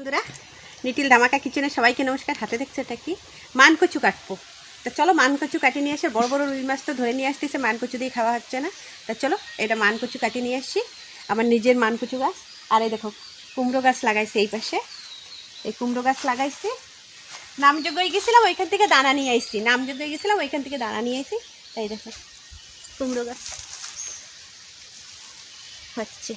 বন্ধুরা, নিটিল ধামাকা কিচেনে সবাইকে নমস্কার। হাতে দেখছ এটা কি? মানকচু কাটবো। তা চলো মানকচু কাটিয়ে নিয়ে এসে, বড় বড় রুই মাছ তো ধরে নিয়ে আসতেছে, মানকচু দিয়ে খাওয়া হচ্ছে না। তা চলো, এটা মানকচু কাটিয়ে নিয়ে আসছি। আমার নিজের মানকচু গাছ। আর এই দেখো, কুমড়ো গাছ লাগাইছে এই পাশে। এই কুমড়ো গাছ লাগাইছি। নামযোগ্য হয়ে গেছিলাম, ওইখান থেকে দানা নিয়ে আসছি নামযোগ্য হয়ে গেছিলাম, ওইখান থেকে দানা নিয়ে আসি তাই দেখো, কুমড়ো গাছ। হচ্ছে।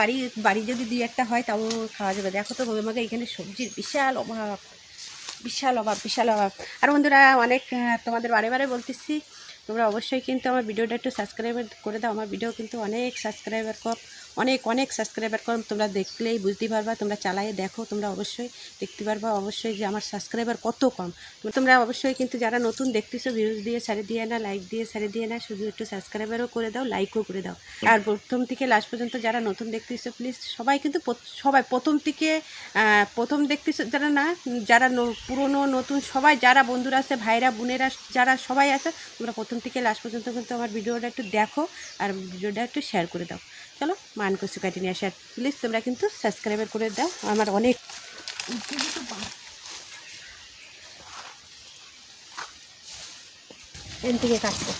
বাড়ি বাড়ি যদি দুই একটা হয় তাও খাওয়া যাবে। দেখো তো আমাকে এখানে সবজির বিশাল অভাব বিশাল অভাব বিশাল অভাব। আর বন্ধুরা, অনেক তোমাদের বারে বারে বলতেছি, তোমরা অবশ্যই কিন্তু আমার ভিডিওটা একটু সাবস্ক্রাইব করে দাও। আমার ভিডিও কিন্তু অনেক সাবস্ক্রাইবার কম। অনেক অনেক সাবস্ক্রাইবার কম। তোমরা দেখলেই বুঝতে পারবা, তোমরা চালাই দেখো, তোমরা অবশ্যই দেখতে পারবা, অবশ্যই যে আমার সাবস্ক্রাইবার কত কম। তোমরা অবশ্যই কিন্তু যারা নতুন দেখতেছো ভিউজ দিয়ে সারি দিয়ে না লাইক দিয়ে সারি দিয়ে না, শুধু একটু সাবস্ক্রাইবারও করে দাও লাইকও করে দাও। আর প্রথম থেকে লাস্ট পর্যন্ত যারা নতুন দেখতেছো প্লিজ সবাই কিন্তু সবাই প্রথম থেকে প্রথম দেখতেছো যারা না, যারা পুরনো, নতুন, সবাই যারা বন্ধুরা আছে, ভাইরা, বোনেরা, যারা সবাই আছে, তোমরা প্রথম থেকে লাস্ট পর্যন্ত কিন্তু আমার ভিডিওটা একটু দেখো, আর ভিডিওটা একটু শেয়ার করে দাও। চলো মান কচু কাটি নিয়ে আসার প্লিজ তোমরা কিন্তু সাবস্ক্রাইবার করে দাও। আমার অনেক এন থেকে কাটবো।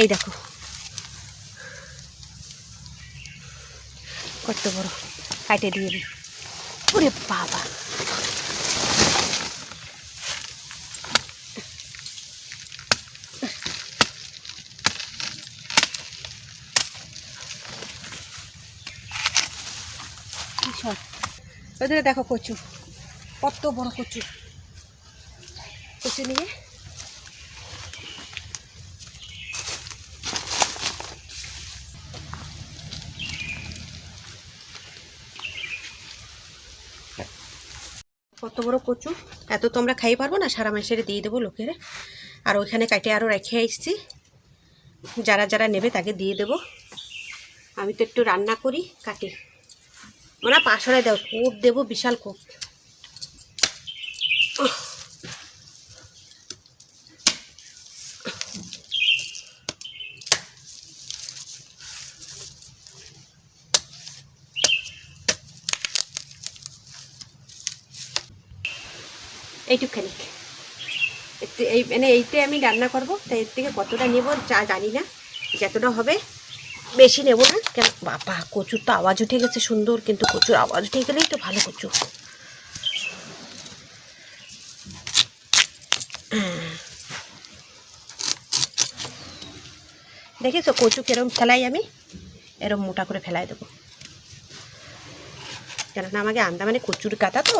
এই দেখো। কত বড়। কাটে দিয়ে দিই। ওরে বাবা। সব ওদের দেখো কচু, কত বড় কচু। কচু নিয়ে। কত বড় কচু, এত তো আমরা খাই পারব না, সারা মাসের দিয়ে দেবো লোকের। আর ওইখানে কাটে আরও রেখে আসছি যারা যারা নেবে তাকে দিয়ে দেবো। আমি তো একটু রান্না করি, কাটি। ওরা পাশরে দাও কোপ দেবো, বিশাল কোপ এইটুকখানি এই মানে এইটাই আমি রান্না করব তাই এর থেকে কতটা নেব যা জানি না, যতটা হবে বেশি নেব না। কেন? বাবা, কচুর তো আওয়াজ উঠে গেছে সুন্দর, কিন্তু কচুর আওয়াজ উঠে গেলেই তো ভালো কচু। দেখেছ কচু কেরম ফেলাই আমি? এরম মোটা করে ফেলাই দেবো। কেননা আমাকে আন্দামানে কচুর কাটা তো,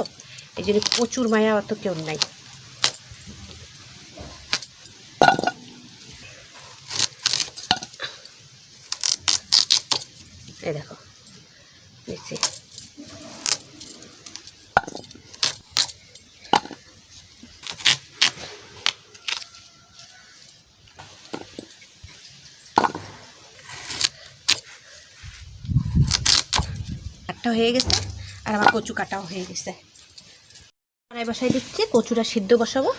এই জন্য প্রচুর মায়া অত কেউ নাই। এই দেখো। একটা হয়ে গেছে, আর আমার কচু কাটাও হয়ে গেছে। কড়াই বসাই দিচ্ছি, কচুটা সিদ্ধ বসাবো।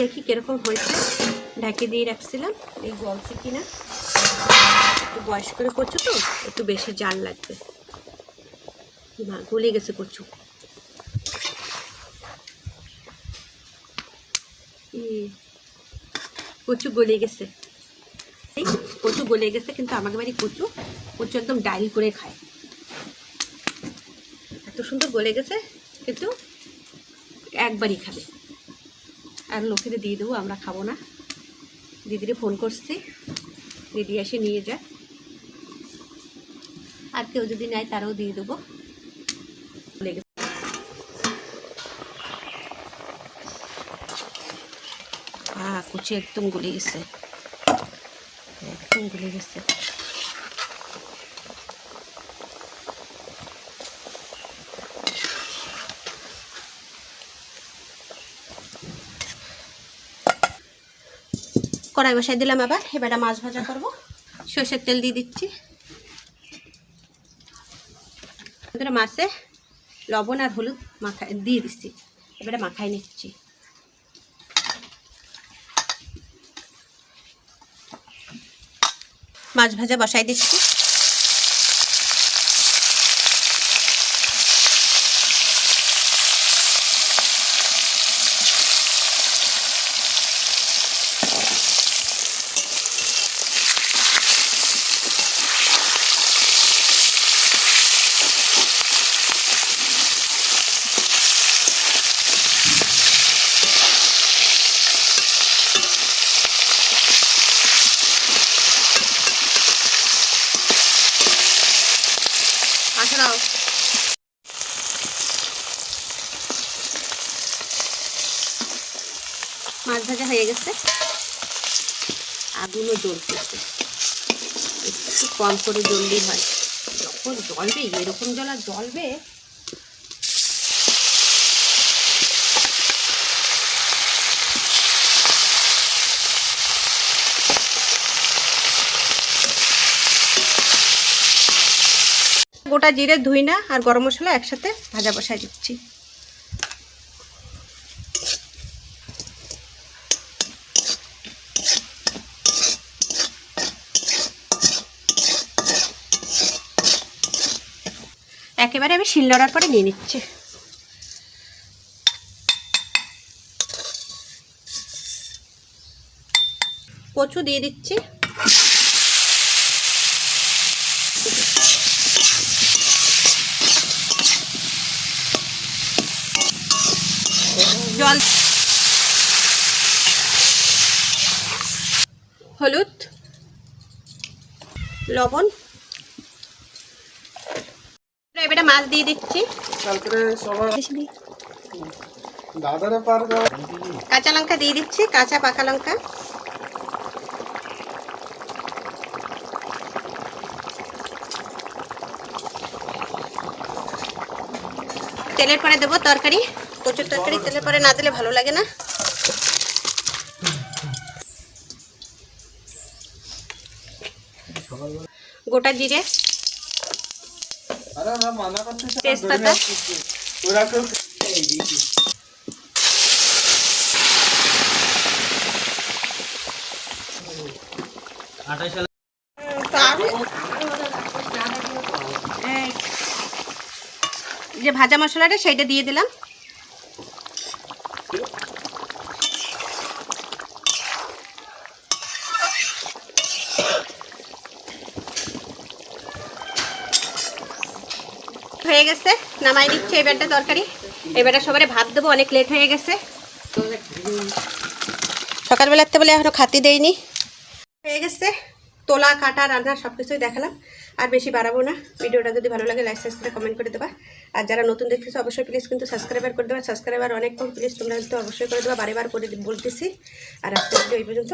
দেখি কীরকম হয়েছে। ঢাকে দিয়ে রাখছিলাম, এই গলছে কিনা। একটু বয়স করে করছ তো, একটু বেশি জাল লাগবে। না গলে গেছে কচু কচু গলে গেছে। এই কচু গলে গেছে, কিন্তু আমাকে বাড়ি কচু কচু একদম ডাইল করে খায়। এত সুন্দর গলে গেছে, কিন্তু একবারই খাবে। আর লোকেদের দিয়ে দেবো, আমরা খাব না। দিদিরে ফোন করছি। দিদি এসে নিয়ে যায়। আর কেউ যদি নেয় তারাও দিয়ে দেবো। কুচি একদম গুলে গেছে। একদম গুলে গেছে। কড়াই বসাই দিলাম আবার, এবার মাছ ভাজা করব। সর্ষের তেল দিয়ে দিচ্ছি। মাছে লবণ আর হলুদ মাখায় দিয়ে দিচ্ছি। এবারে মাখাই নিচ্ছি। মাছ ভাজা বসাই দিচ্ছি আসরাও মাছ ভাজা হয়ে গেছে। আগুনও জ্বলতেছে একটু কম করে জ্বললেই হয়। যখন জ্বলবে, এরকম জল আর জ্বলবে। গোটা জিরে ধুই না আর গরম মশলা একসাথে ভাজা বসাই দিচ্ছি। একেবারে আমি শিল লড়ার পরে নিয়ে নিচ্ছি। কচু দিয়ে দিচ্ছি। জল হলুদ লবণ এবারে মাছ দিয়ে দিচ্ছি। কাঁচা লঙ্কা দিয়ে দিচ্ছি কাঁচা পাকা লঙ্কা। তেলের পরে দেবো তরকারি কচুর তরকারি তেলের পরে না দিলে ভালো লাগে না। গোটা জিরে আরে আমরা মানা করতেছি না, তেজপাতা। যে ভাজা মশলাটা সেইটা দিয়ে দিলাম। হয়ে গেছে। নামাই দিচ্ছে এবারটা তরকারি। এবারে সবারে ভাত দেবো, অনেক লেট হয়ে গেছে। সকালবেলাতে বলে এখনও খাতি দেয়নি হয়ে গেছে। তোলা, কাটা, রান্না সব কিছুই দেখালাম। আর বেশি বাড়াবো না। ভিডিওটা যদি ভালো লাগে লাইক সাবস্ক্রাইব কমেন্ট করে দেবা। আর যারা নতুন দেখতেছো, অবশ্যই প্লিজ কিন্তু সাবস্ক্রাইবার করে দেবা। সাবস্ক্রাইবার অনেক কম প্লিজ তোমরা কিন্তু অবশ্যই করে দেবা। বারে বার করে বলতেছি। আর আজকে ভিডিও এই পর্যন্ত।